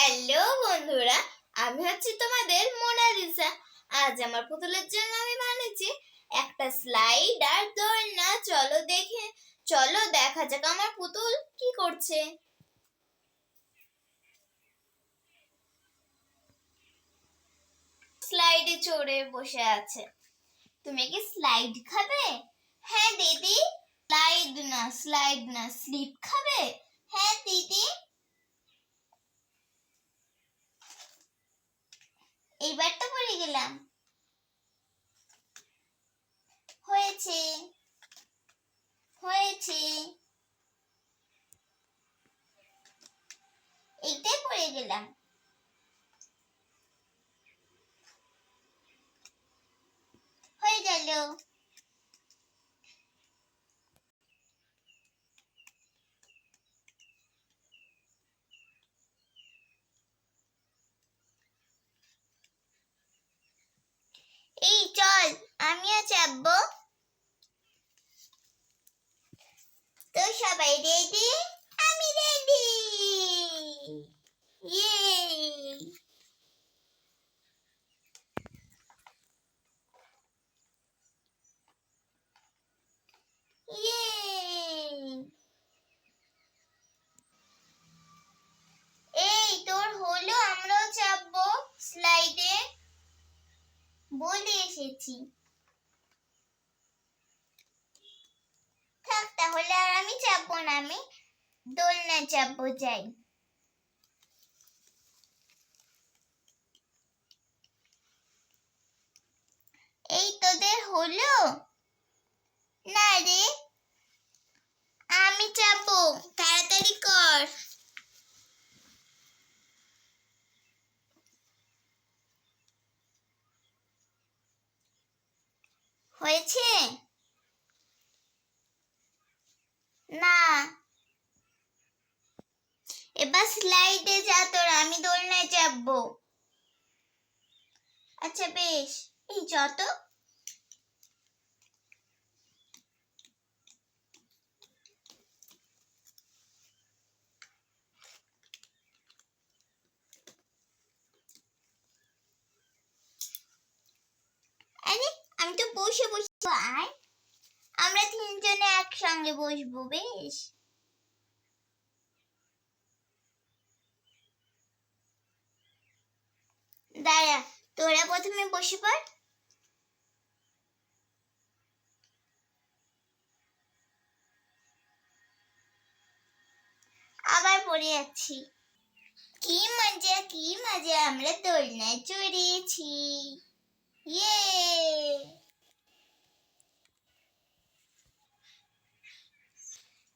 Hello বন্ধুরা, আমি হচ্ছি তোমাদের মোনালিসা আজ আমার পুতুলের জন্য আমি বানিয়েছি একটা স্লাইড আর দোলনা। চলো দেখে, চলো দেখা যাক আমার পুতুল কি করছে। স্লাইডে চড়ে বসে আছে। তুমি কি স্লাইড খাবে? হ্যাঁ দিদি। স্লাইড না স্লাইড না স্লিপ খাবে হ্যাঁ দিদি এইবার তো পড়ে গেলাম হয়েছে হয়েছে এইটাই পড়ে গেলাম হয়ে গেল এই চল আমিও চাপবো তো সবাই রেডি আমি রেডি ইয়ে ইয়ে এই তোর হলো আমরাও চাপবো স্লাইডে বলে এসেছি থাক তাহলে আর আমি চাপবো না আমি চাপবো যাই এই তোদের হলো না রে আমি চাপবো তাড়াতাড়ি কর হয়েছে না এবার স্লাইডে যা তোর, আমি দোলনায় চাপবো আচ্ছা বেশ। এই যত আমি তো বসে বসে আয় আমরা তিনজনে একসঙ্গে বসবো, বেশ। দাঁড়া, তোরা প্রথমে বসে পড়। আবার পড়ে যাচ্ছি। কি মজা কি মজা, আমরা দোলনায় চড়িয়েছি ইয়ে।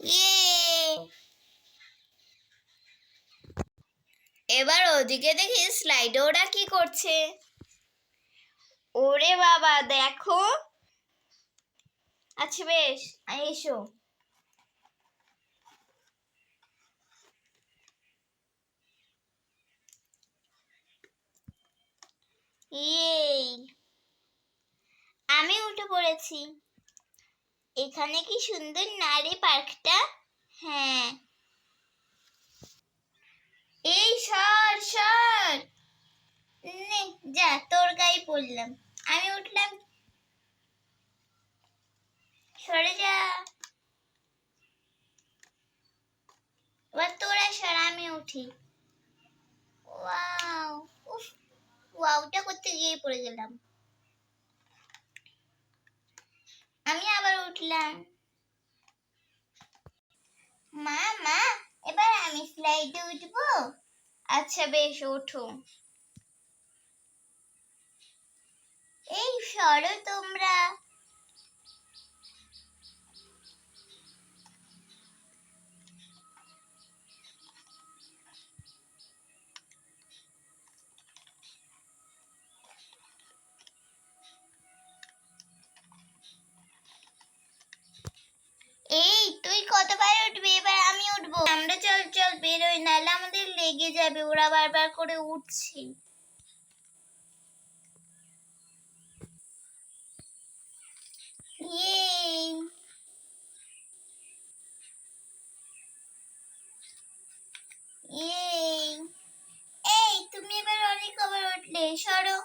ইয়ে। এবার ওদিকে দেখি স্লাইডে ওরা কি করছে। ওরে বাবা, দেখো। আচ্ছা বেশ, এসো। আমি উঠে পড়েছি। এখানে কি সুন্দর নারী পার্কটা? হ্যাঁ। এই সর সর। নে, যা, তোর গায়ে পড়লাম। আমি উঠলাম। সরে যা। এবার তোরা সর, আমি উঠি। ওয়াও, উফ ওয়াওটা করতে গিয়ে পড়ে গেলাম। আমি আবার উঠলাম। মা মা। এবার আমি স্লাইডে উঠব। আচ্ছা বেশ ওঠো। এই সরো তোমরা। লেগে যাবে ওরা বারবার করে উঠছে। ইয়ে। ইয়ে। এই তুমি এবার অনেক আবার উঠলে সরো।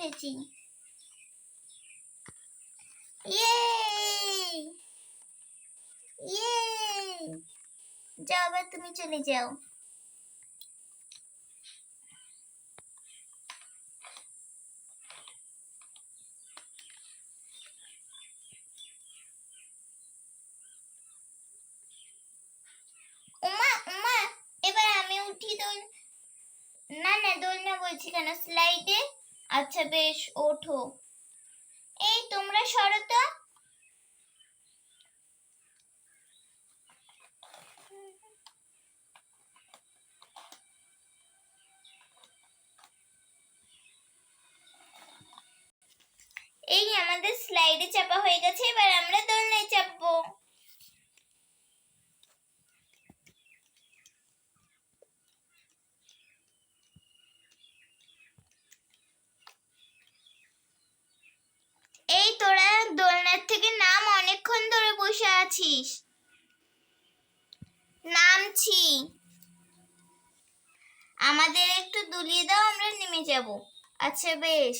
উঠেছি যাও, এবার তুমি চলে যাও। উঠি দোল না না দোল না বলছি কেন? স্লাইডে আচ্ছা বেশ, ওঠো। এই তোমরা সরো তো এই আমাদের স্লাইডে চাপা হয়ে গেছে, এবার আমরা দোলনায় চাপবো এই তোরা দোলনার থেকে নাম অনেকক্ষণ ধরে বসে আছিস। নামছি আমাদের একটু দুলিয়ে দাও, আমরা নেমে যাব। আচ্ছা বেশ।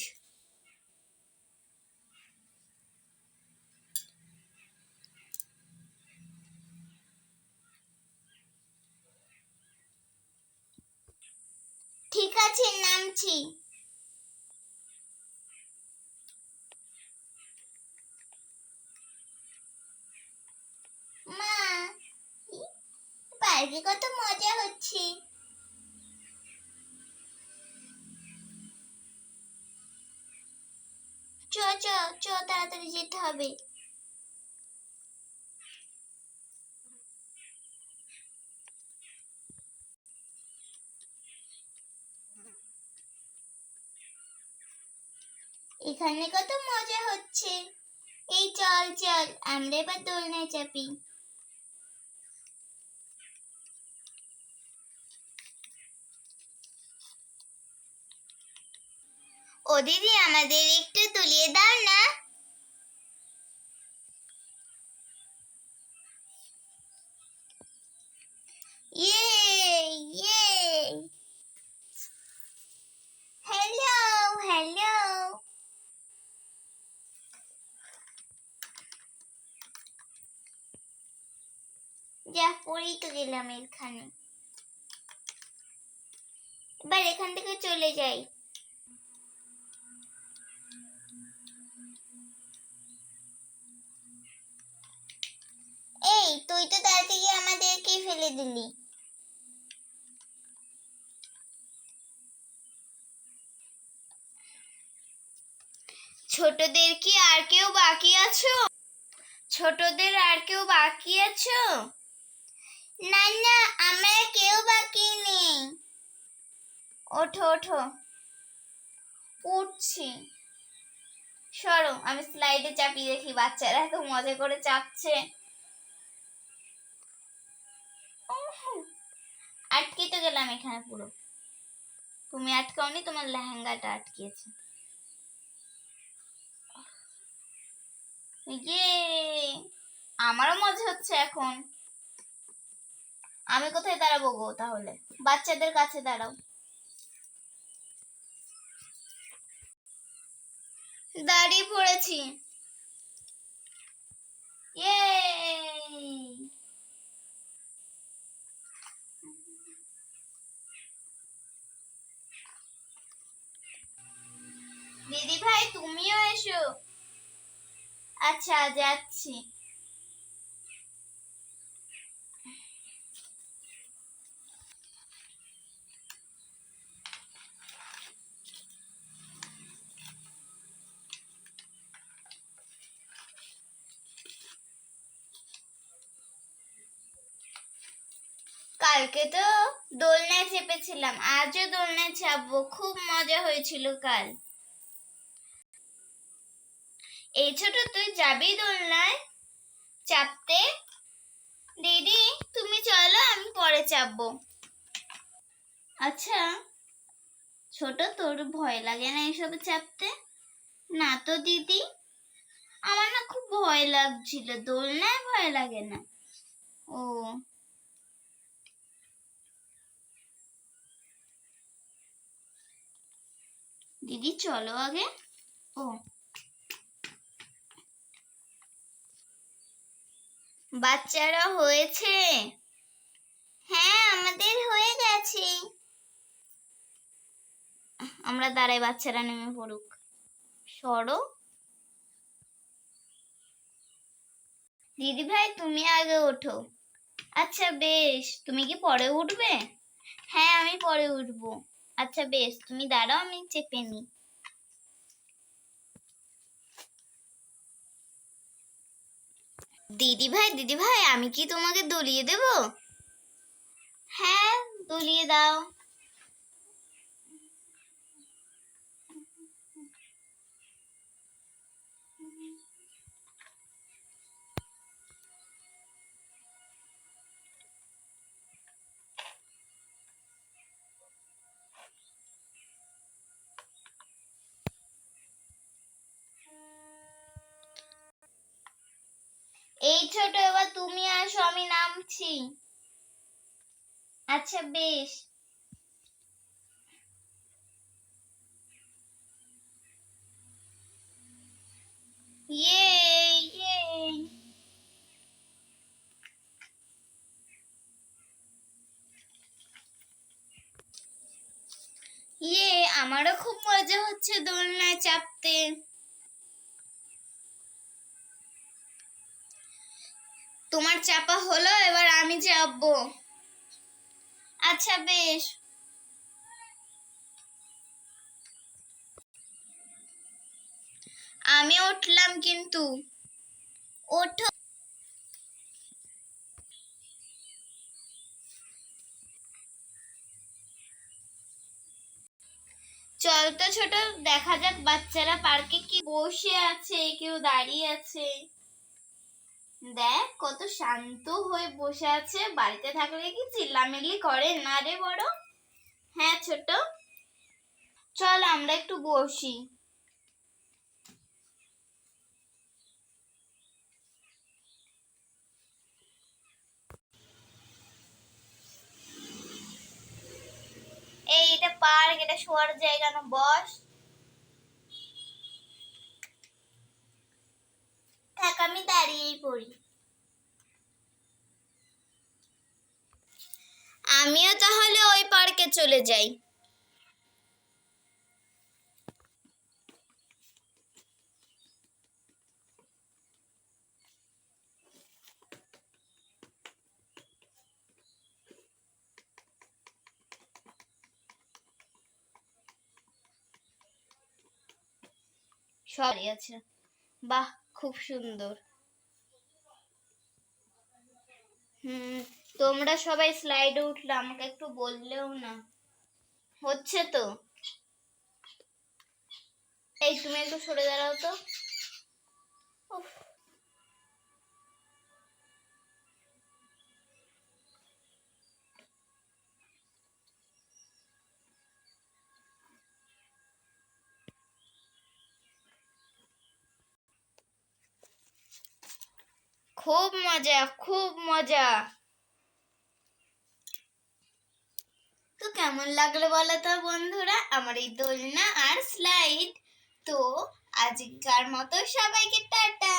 ঠিক আছে নামছি মা পার্কে কত মজা হচ্ছে। চ চ চ, তাড়াতাড়ি যেতে হবে। এখানে কত মজা হচ্ছে। এই চল চল, আমরা এবার দোলনায় চাপি। ও দিদি, আমাদের একটু তুলিয়ে দাও না। ইয়ে ইয়ে। হ্যালো যা, পড়েই তো গেলাম এখানে। এবার এখান থেকে চলে যাই। এই তুই তো তাড়াতাড়ি আমাদেরকে ফেলে দিলি। ছোটদের কি আর কেউ বাকি আছো? ছোটদের আর কেউ বাকি আছো? না না আমরা কেউ বাকি নেই। ওঠো ওঠো। উঠছি। সরো আমি স্লাইডে চাপিয়ে দেখি বাচ্চারা এত মজা করে চাপছে। আটকে তো গেলাম এখানে পুরো। তুমি আটকাওনি, তোমার লেহেঙ্গাটা আটকেছে ইয়ে আমারও মজা হচ্ছে এখন। আমি কোথায় দাঁড়াবো গো তাহলে? বাচ্চাদের কাছে দাঁড়াও। দাঁড়িয়ে পড়েছি। ইয়ে! দিদি ভাই, তুমিও এসো। আচ্ছা যাচ্ছি। কালকে তো দোলনায় চেপেছিলাম, আজও দোলনায় চাপবো। খুব মজা হয়েছিল কাল। এই ছোট তুই যাবি দোলনায়? চাপতে? দিদি, তুমি চলো, আমি পরে চাপবো। আচ্ছা ছোট তোর ভয় লাগে না এসবে চাপতে? না তো দিদি, আমার না খুব ভয় লাগছিল, দোলনায় ভয় লাগে না। ও। দিদি, চলো আগে। ও। বাচ্চারা হয়েছে। হ্যাঁ আমাদের হয়ে গেছে। আমরা দাঁড়াই, বাচ্চারা নেমে পড়ুক। সরো। দিদি ভাই, তুমি আগে ওঠো। আচ্ছা বেশ। তুমি কি পরে উঠবে? হ্যাঁ আমি পরে উঠবো। আচ্ছা বেশ। তুমি দাঁড়াও, আমি চেপে নিই। দিদি ভাই দিদি ভাই আমি কি তোমাকে দলিয়ে দেব? হ্যাঁ দলিয়ে দাও। এই ছোট, এবার তুমি আসো, আমি নামছি। আচ্ছা বেশ। ইয়ে ইয়ে ইয়ে আমারও খুব মজা হচ্ছে দোলনায় চাপতে। তোমার চাপা হলো, এবার আমি চাপবো। আচ্ছা বেশ। আমি উঠলাম কিন্তু। ওঠো। চল তো ছোট, দেখা যাক বাচ্চারা পার্কে কি বসে আছে, কেউ দাঁড়িয়ে আছে। দেখ, কত শান্ত হয়ে বসে আছে। বাড়িতে থাকলে কি চিল্লামিল্লি করে? না রে বড়। হ্যাঁ ছোট। চল, আমরা একটু বসি। এই এটা পার্ক, এটা শোয়ার জায়গা না, বস থাক আমি দাঁড়িয়েই পড়ি। আমিও তাহলে ওই পার্কে চলে যাই। সবই আছে। বাহ খুব সুন্দর। হুম, তোমরা সবাই স্লাইডে উঠলে আমাকে একটু বললেও না। হচ্ছে তো? এই, তুমি একটু সরে দাঁড়াও তো। খুব মজা খুব মজা। তো কেমন লাগল বলো তো বন্ধুরা? আমার এই দোলনা আর স্লাইড তো আজকার মতো সবাইকে টাটা।